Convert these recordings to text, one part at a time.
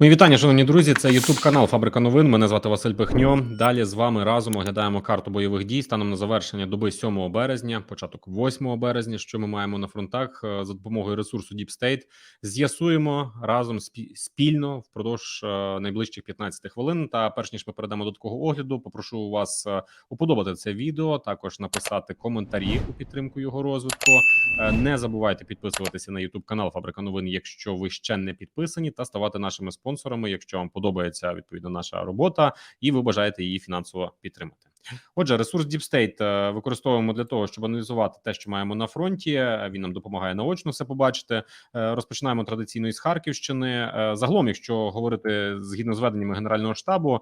Мої вітання, шановні друзі. Це Ютуб канал Фабрика новин. Мене звати Василь Пихньо. Далі з вами разом оглядаємо карту бойових дій станом на завершення доби 7 березня, початок 8 березня. Що ми маємо на фронтах Е, за допомогою ресурсу Deep State. З'ясуємо разом спі- спільно впродовж е, найближчих 15 хвилин. Та перш ніж ми перейдемо до такого огляду, попрошу вас е, уподобати це відео. Також написати коментарі у підтримку його розвитку. Не забувайте підписуватися на YouTube канал Фабрика новин, якщо ви ще не підписані, та ставати нашими спонсорами, якщо вам подобається відповідно наша робота, і ви бажаєте її фінансово підтримати. Отже, ресурс Deep State е, використовуємо для того, щоб аналізувати те, що маємо на фронті. Е, Він нам допомагає наочно все побачити. Е, Розпочинаємо традиційно із Харківщини. Загалом, якщо говорити згідно з веденнями генерального штабу,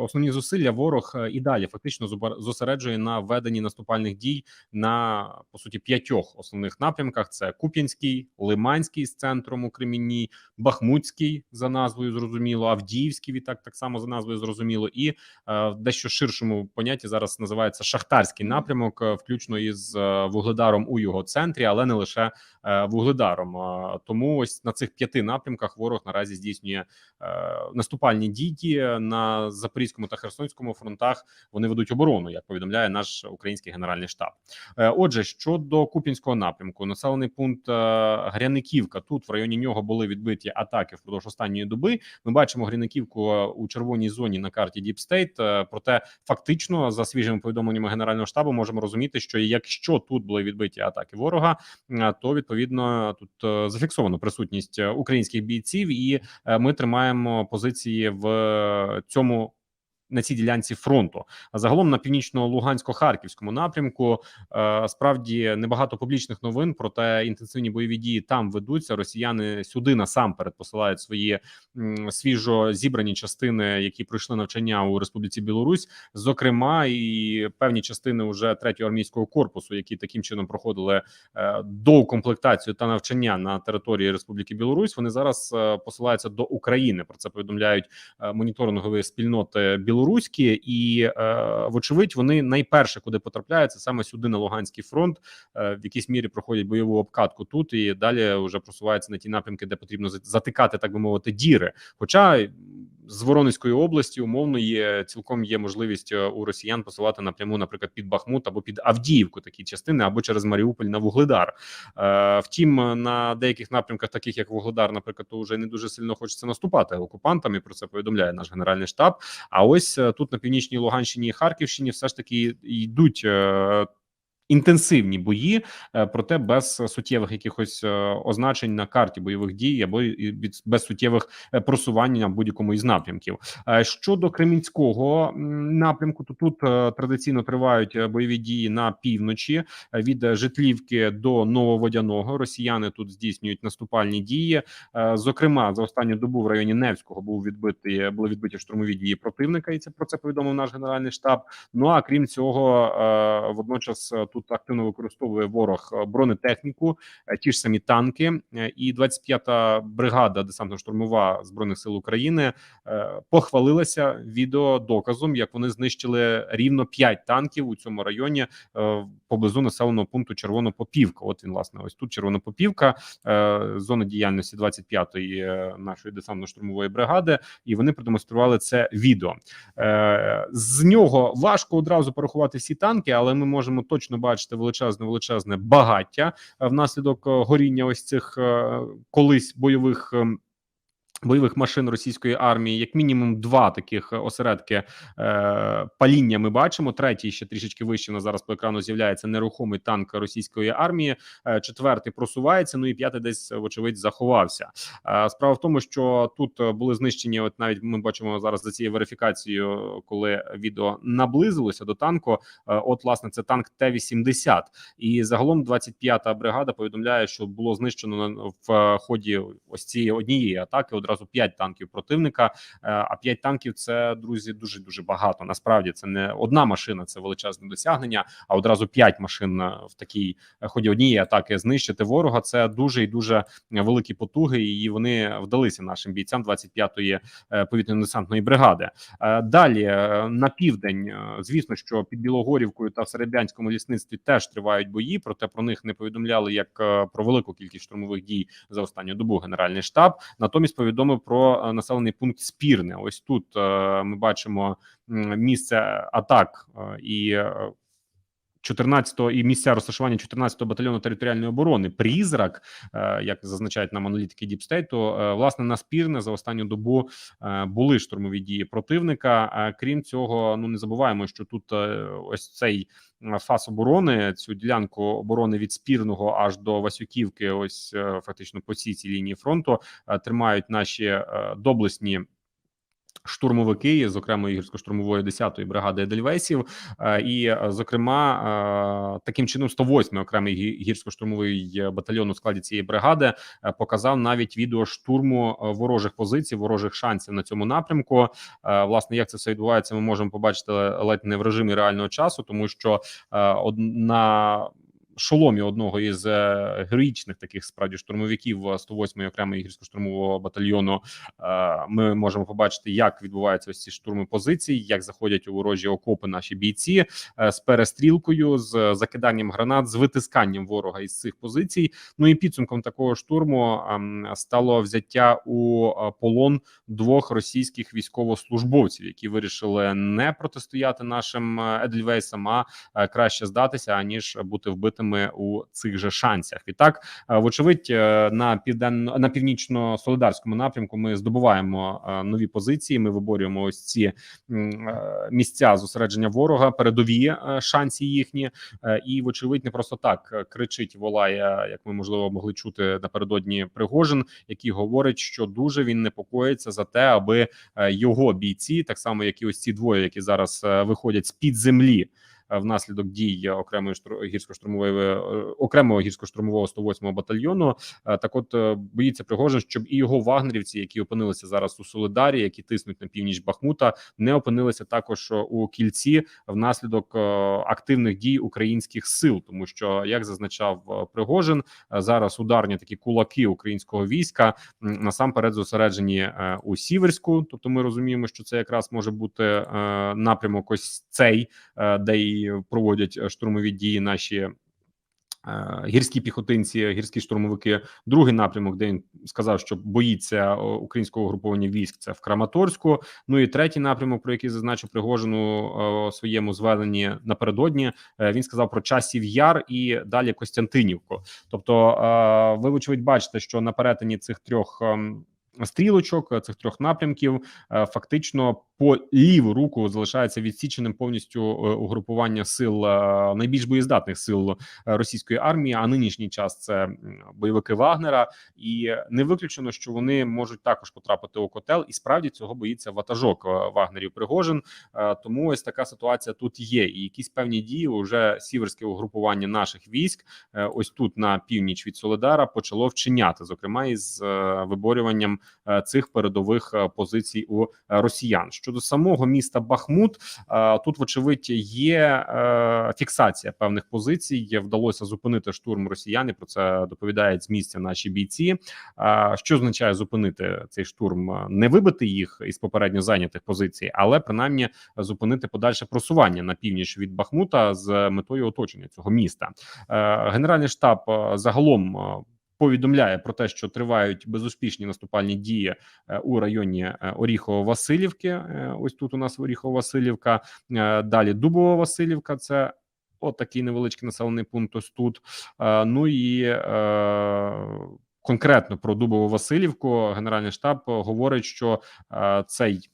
основні зусилля ворог і далі фактично зосереджує на веденні наступальних дій на по суті п'ятьох основних напрямках: це Куп'янський, Лиманський з центром у Кремінній, Бахмутський за назвою зрозуміло, Авдіївський відтак так само за назвою зрозуміло, і дещо ширшому понятті зараз називається шахтарський напрямок, е, включно із е, вугледаром у його центрі, але не лише е, вугледаром. Тому ось на цих п'яти напрямках ворог наразі здійснює наступальні дії на запорізькому та херсонському фронтах. Вони ведуть оборону, як повідомляє наш український генеральний штаб. Отже, щодо Купінського напрямку, населений пункт Гряниківка. Тут в районі нього були відбиті атаки впродовж останньої доби. Ми бачимо Гряниківку у червоній зоні на карті. Е, Проте фактично, за свіжими повідомленнями генерального штабу, можемо розуміти, що якщо тут були відбиті атаки ворога, е, то відповідно тут е, зафіксовано присутність е, українських бійців, і ми тримаємо позиції в цьому. На цій ділянці фронту, а загалом на північно-лугансько-харківському напрямку е, справді небагато публічних новин, проте інтенсивні бойові дії там ведуться. Росіяни сюди насамперед посилають свої свіжо зібрані частини, які пройшли навчання у Республіці Білорусь, зокрема і певні частини уже третього армійського корпусу, які таким чином проходили е, доукомплектацію та навчання на території Республіки Білорусь. Вони зараз е, посилаються до України. Про це повідомляють моніторингові спільноти білоруські, і е, вочевидь вони найперше, куди потрапляють, це саме сюди на Луганський фронт, е, в якійсь мірі проходять бойову обкатку тут і далі вже просуваються на ті напрямки, де потрібно затикати, так би мовити, діри. Хоча з Воронезької області умовно є цілком є можливість е, у росіян посилати напряму, наприклад, під Бахмут або під Авдіївку такі частини, або через Маріуполь на Вугледар. Втім, на деяких напрямках, таких як Вугледар, наприклад, то вже не дуже сильно хочеться наступати окупантам. І про це повідомляє наш генеральний штаб. А ось е, тут на північній Луганщині і Харківщині все ж таки йдуть. Інтенсивні бої, е, проте без суттєвих якихось е, означень на карті бойових дій або без суттєвих е, просувань на будь-якому із напрямків. Щодо Кремінського напрямку, то тут традиційно тривають бойові дії на півночі від Житлівки до Нововодяного. Росіяни тут здійснюють наступальні дії. Зокрема, за останню добу в районі Невського був відбитий були відбиті штурмові дії противника, і це про це повідомив наш генеральний штаб. Ну а крім цього, водночас тут активно використовує ворог е, бронетехніку, е, ті ж самі танки. Е, І 25-та бригада десантно-штурмова збройних сил України похвалилася відеодоказом, як вони знищили рівно 5 танків у цьому районі поблизу населеного пункту Червонопопівка. От він власне ось тут Червонопопівка, зона діяльності 25-ї е, нашої десантно-штурмової бригади, і вони продемонстрували це відео. З нього важко одразу порахувати всі танки, але ми можемо точно бачити величезне величезне багаття е, внаслідок е, горіння ось цих е, колись бойових. Бойових машин російської армії, як мінімум, два таких е, осередки е, паління. Ми бачимо. Третій ще трішечки вище на зараз по екрану з'являється нерухомий танк російської армії. Е, четвертий просувається. Ну і п'ятий десь вочевидь заховався. Е, справа в тому, що тут е, були знищені. От навіть ми бачимо зараз за цією верифікацією, коли відео наблизилося до танку. Е, от, власне, це танк Т-80. І загалом 25-та бригада повідомляє, що було знищено в е, ході ось цієї однієї атаки одразу 5 танків противника. Е, А 5 танків це друзі дуже дуже багато. Насправді це не одна машина, це величезне досягнення. А одразу 5 машин е, в такій е, ході однієї атаки знищити ворога. Це дуже і дуже великі потуги, і вони вдалися нашим бійцям 25-ї е, повітряно-десантної бригади. Далі на південь, звісно, що під Білогорівкою та в Серебрянському лісництві теж тривають бої. Проте про них не повідомляли як про велику кількість штурмових дій за останню добу. Генеральний штаб натомість повідомив. Повідомив про е, населений пункт Спірне. Ось тут е, ми бачимо місце атак е, і. Е, 14-го і місця розташування 14-го батальйону територіальної оборони Призрак, е, як зазначають нам аналітики Діпстейту, власне на спірне за останню добу е, були штурмові дії противника. Е, Крім цього, ну не забуваємо, що тут ось цей фас оборони, цю ділянку оборони від спірного аж до Васюківки, ось фактично по цій цій лінії фронту тримають наші доблесні. Штурмовики з окремої гірсько-штурмової 10-ї бригади Едельвейсів, е, і е, зокрема е, таким чином 108-й окремий гірсько-штурмовий батальйон у складі цієї бригади показав навіть відео штурму ворожих позицій, ворожих шансів на цьому напрямку. Власне, як це все відбувається, ми можемо побачити ледь не в режимі реального часу, тому що е, од- на шоломі одного із е, героїчних таких справді штурмовиків е, 108-ї окремої гірсько-штурмового батальйону. е, Ми можемо побачити, як відбуваються ось ці штурми позицій, як заходять у ворожі окопи наші бійці е, з перестрілкою, з закиданням гранат, з витисканням ворога із цих позицій. Ну і підсумком такого штурму ем, стало взяття у е, полон двох російських військовослужбовців, які вирішили не протистояти нашим е, Едельвейсам, а е, краще здатися аніж бути вбитими у цих же шансах. Відтак, е, вочевидь, е, на південно на північно-солидарському напрямку ми здобуваємо е, нові позиції. Ми виборюємо ось ці місця зосередження ворога, передові шанси їхні. І, вочевидь, не просто так кричить, волає, як ми можливо могли чути напередодні Пригожин, який говорить, що дуже він непокоїться за те, аби його бійці, так само як і ось ці двоє, які зараз виходять з під землі. Е, Внаслідок дій окремої штур- гірсько-штурмової е, окремого гірсько-штурмового 108-го батальйону, Е, так, от боїться Пригожин, щоб і його вагнерівці, які опинилися зараз у Солидарі, які тиснуть на північ Бахмута, не опинилися також у кільці внаслідок активних дій українських сил, тому що як зазначав Пригожин, зараз ударні такі кулаки українського війська насамперед зосереджені у Сіверську. Тобто, ми розуміємо, що це якраз може бути напрямок ось цей, де і проводять е, штурмові дії наші. е, Гірські піхотинці, гірські штурмовики. Другий напрямок, де він сказав, що боїться українського груповання військ, це в Краматорську. Ну і третій напрямок, про який зазначив Пригожину е, у своєму зведенні напередодні. е, Він сказав про часів яр і далі Костянтинівку. Тобто, е, ви вочевидь бачите, що на перетині цих трьох. Стрілочок е, цих трьох напрямків е, фактично по ліву руку залишається відсіченим повністю е, угрупування сил найбільш боєздатних сил російської армії. А нинішній час це бойовики Вагнера, і не виключено, що вони можуть також потрапити у котел, і справді цього боїться ватажок Вагнерів Пригожин. Тому ось така ситуація тут є. І якісь певні дії уже сіверське угрупування наших військ, ось тут на північ від Соледара, почало вчиняти, зокрема із виборюванням цих передових е, позицій у е, росіян. Щодо самого міста Бахмут, е, тут вочевидь є е, фіксація певних позицій. Вдалося зупинити штурм росіян. і Про це доповідають з місця наші бійці. Е, Що означає зупинити цей штурм? Е, Не вибити їх із попередньо зайнятих позицій, але принаймні зупинити подальше просування на північ від Бахмута з метою оточення цього міста. Е, Генеральний штаб е, загалом. Повідомляє про те, що тривають безуспішні наступальні дії е, у районі е, Оріхово-Василівки. Е, Ось тут у нас Оріхово-Василівка. Е, Далі Дубово-Василівка. Це от невеличкий населений пункт. Ось тут. Ну і конкретно про Дубово-Василівку. Генеральний штаб говорить, що цей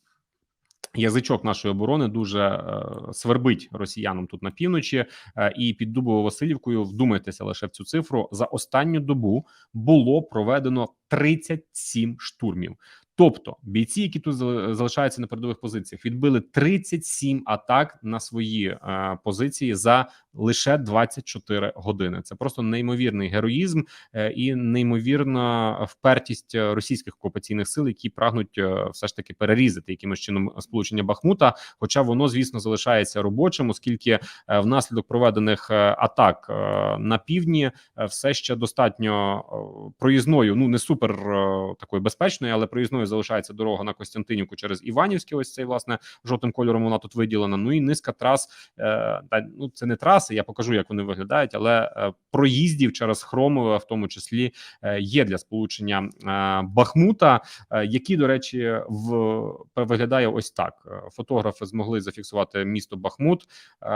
Язичок нашої оборони дуже е, свербить росіянам тут на півночі, е, і під дубово Васильівкою вдумайтеся лише в цю цифру. За останню добу було проведено 37 штурмів. Тобто бійці, які тут зали- залишаються на передових позиціях, відбили 37 атак на свої е, позиції за лише 24 години. Це просто неймовірний героїзм е, і неймовірна впертість російських окупаційних сил, які прагнуть е, все ж таки перерізати якимось чином сполучення Бахмута. Хоча воно, звісно, залишається робочим, оскільки е, внаслідок проведених е, атак е, на півдні е, все ще достатньо е, проїзною, ну не супер е, такою безпечною, але проїзною залишається дорога на Костянтинівку через Іванівське. Ось цей власне жовтим кольором вона тут виділена. Ну і низка трас. Е, та ну це не траси. Я покажу, як вони виглядають, але е, проїздів через Хромове, в тому числі, е, є для сполучення Бахмута, які до речі, в виглядає ось так. Фотографи змогли зафіксувати місто Бахмут.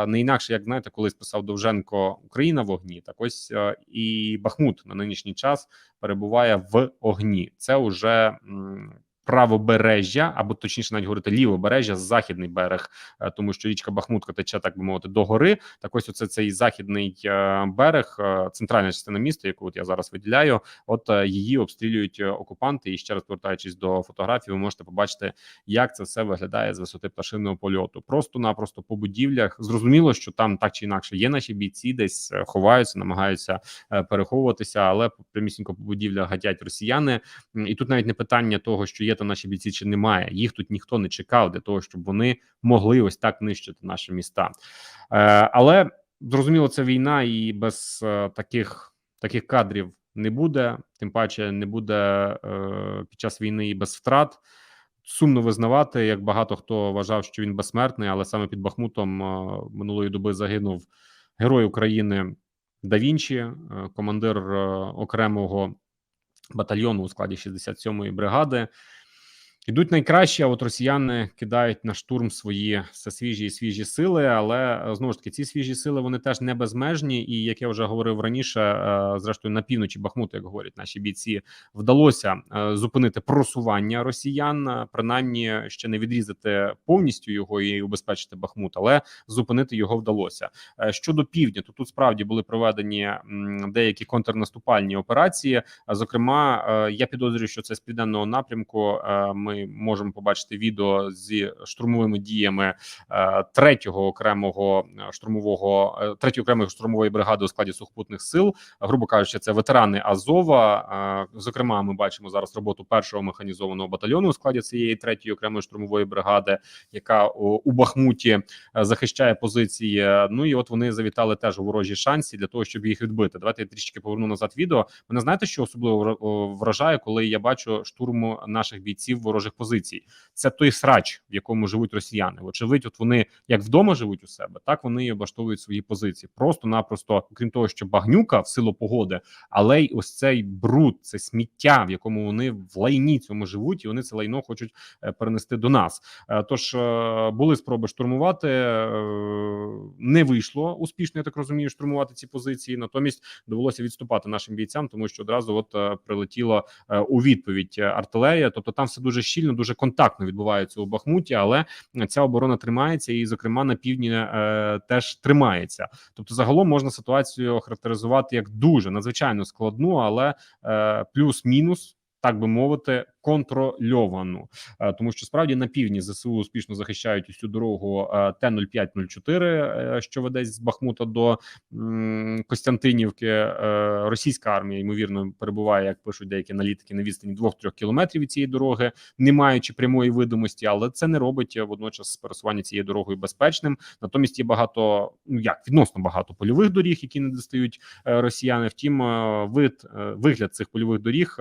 Не інакше, як знаєте, колись писав Довженко Україна в огні. Так ось і Бахмут на нинішній час перебуває в огні. Це уже правобережжя, або точніше, навіть говорити лівобережжя, західний берег, е, тому що річка Бахмутка тече, так би мовити, до гори. Так ось оце цей західний е, берег, е, центральна частина міста, яку от я зараз виділяю. От її обстрілюють окупанти. І ще раз повертаючись до фотографії, ви можете побачити, як це все виглядає з висоти пташиного польоту. Просто-напросто по будівлях. Зрозуміло, що там так чи інакше є наші бійці, десь ховаються, намагаються переховуватися, але прямісінько по будівлях гатять росіяни. І тут навіть не питання того, що є там наші бійці, чи немає. Їх тут ніхто не чекав для того, щоб вони могли ось так нищити наші міста. Е, але зрозуміло, це війна, і без е, таких таких кадрів не буде. Тим паче не буде е, під час війни і без втрат. Сумно визнавати, як багато хто вважав, що він безсмертний, але саме під Бахмутом е, минулої доби загинув герой України Да Вінчі, е, командир е, окремого батальйону у складі 67-ї бригади. Ідуть найкраще, а от росіяни кидають на штурм свої все свіжі і свіжі сили. Але е, знову ж таки, ці свіжі сили вони теж не безмежні. І як я вже говорив раніше, е, зрештою на півночі Бахмуту, як говорять наші бійці, вдалося е, зупинити просування росіян, принаймні ще не відрізати повністю його і убезпечити Бахмут, але зупинити його вдалося. Щодо півдня, то тут справді були проведені деякі контрнаступальні операції. Зокрема, я підозрюю, що це з південного напрямку. е, Ми можемо побачити відео зі штурмовими діями е, третього окремого е, штурмового е, третьої окремої штурмової бригади у складі сухопутних сил. Грубо кажучи, це ветерани Азова. Зокрема, ми бачимо зараз роботу першого механізованого батальйону у складі цієї третьої окремої штурмової бригади, яка у, Бахмуті захищає позиції. Ну і от вони завітали теж у ворожі шансі для того, щоб їх відбити. Давайте я трішки поверну назад відео. Мене знаєте, що особливо вражає, коли я бачу штурм наших бійців ворожих позицій. Це той срач, в якому живуть росіяни. Вочевидь, от вони як вдома живуть у себе, так вони і облаштовують свої позиції. Просто-напросто, крім того, що багнюка в силу погоди, але й ось цей бруд, це сміття, в якому вони в лайні цьому живуть, і вони це лайно хочуть е, перенести до нас. Е, Тож е, були спроби штурмувати, не вийшло успішно. Я так розумію, штурмувати ці позиції. Натомість довелося відступати нашим бійцям, тому що одразу от прилетіло е, у відповідь артилерія. Тобто там все дуже щільно, дуже контактно відбувається у Бахмуті, але ця оборона тримається, і, зокрема, на півдні е, теж тримається. Тобто, загалом можна ситуацію охарактеризувати як дуже надзвичайно складну, але е, плюс-мінус. Так би мовити, контрольовану, Е, тому що справді на півдні ЗСУ успішно захищають усю дорогу е, Т-0504, е, що веде з Бахмута до Костянтинівки. Російська армія ймовірно перебуває, як пишуть деякі аналітики, на відстані 2-3 кілометрів від цієї дороги, не маючи прямої видимості, але це не робить водночас пересування цією дорогою безпечним. Натомість є багато, ну як відносно багато польових доріг, які не достають росіяни. Втім, вид вигляд цих польових доріг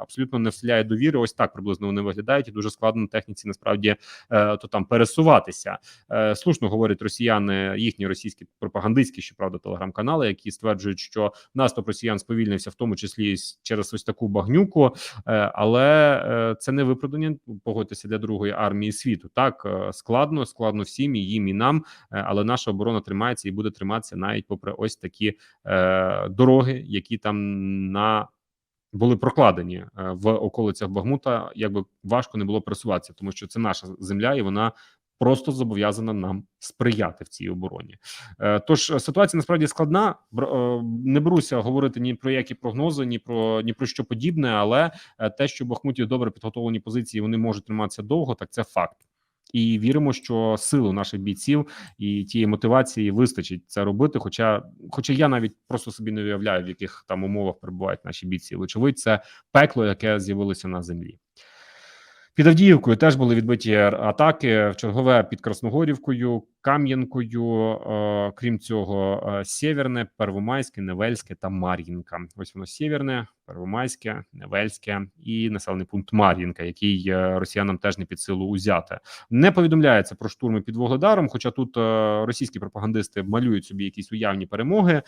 абсолютно не вселяє довіри. Ось так приблизно вони виглядають, і дуже складно на техніці насправді е, то там пересуватися. Е, Слушно говорять росіяни, їхні російські пропагандистські, щоправда, телеграм-канали, які стверджують, що наступ росіян сповільнився, в тому числі через ось таку багнюку. Е, Але це не виправдання. Погодьтеся для другої армії світу. Так складно, складно всім і їм і нам, але наша оборона тримається і буде триматися навіть попри ось такі дороги, які там на були прокладені е, в околицях Бахмута, якби важко не було пересуватися, тому що це наша земля, і вона просто зобов'язана нам сприяти в цій обороні. Е, Тож е, ситуація насправді складна. Не беруся говорити ні про які прогнози, ні про ні про що подібне, але те, що в Бахмуті добре підготовлені позиції, вони можуть триматися довго, так це факт. І віримо, що силу наших бійців і тієї мотивації вистачить це робити. Хоча, хоча я навіть просто собі не уявляю, в яких там умовах перебувають наші бійці. Вочевидь, це пекло, яке з'явилося на землі. Під Авдіївкою теж були відбиті атаки в чергове під Красногорівкою, Кам'янкою. Е, крім цього, е, Сєвєрне, Первомайське, Невельське та Мар'їнка. Ось воно Сєвєрне, Первомайське, Невельське і населений пункт Мар'їнка, який е, росіянам теж не під силу узяти. Не повідомляється про штурми під Вугледаром. Хоча тут російські пропагандисти малюють собі якісь уявні перемоги.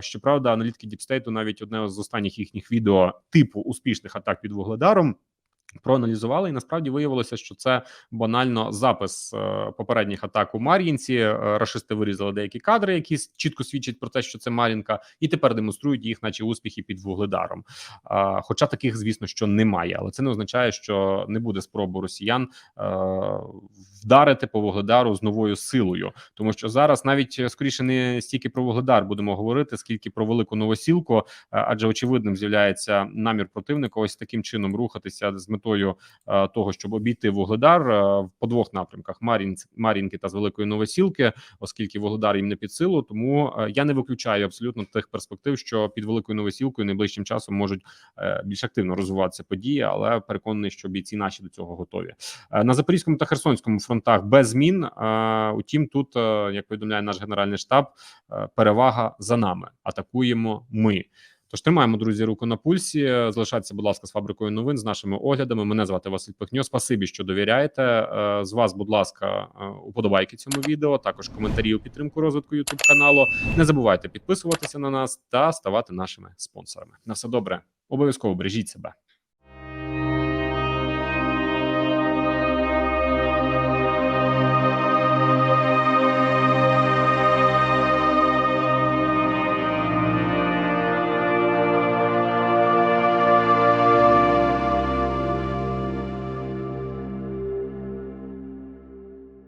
Щоправда, аналітики Діпстейту навіть одне з останніх їхніх відео типу успішних атак під Вугледаром. Проаналізували, і насправді виявилося, що це банально запис е, попередніх атак у Мар'їнці. Е, Рашисти вирізали деякі кадри, які чітко свідчать про те, що це Мар'їнка, і тепер демонструють їх, наче успіхи під Вугледаром. Е, хоча таких, звісно, що немає, але це не означає, що не буде спроби росіян вдарити по Вугледару з новою силою, тому що зараз навіть скоріше не стільки про Вугледар будемо говорити, скільки про велику новосілку, адже очевидним з'являється намір противника ось таким чином рухатися з метою е, того, щоб обійти Вугледар е, по двох напрямках: Мар'їн, Мар'їнки та з Великої Новосілки, оскільки Вугледар їм не під силу. Тому е, я не виключаю абсолютно тих перспектив, що під Великою Новосілкою найближчим часом можуть більш активно розвиватися події, але переконаний, що бійці наші до цього готові. На Запорізькому та Херсонському фронтах без змін. Утім, тут, як повідомляє наш генеральний штаб, перевага за нами. Атакуємо ми. Тож тримаємо, друзі, руку на пульсі. Залишайтеся, будь ласка, з фабрикою новин з нашими оглядами. Мене звати Василь Пихньо. Спасибі, що довіряєте. Е, З вас, будь ласка, е, уподобайки цьому відео. Також коментарі у підтримку розвитку YouTube каналу. Не забувайте підписуватися на нас та ставати нашими спонсорами. На все добре, обов'язково бережіть себе.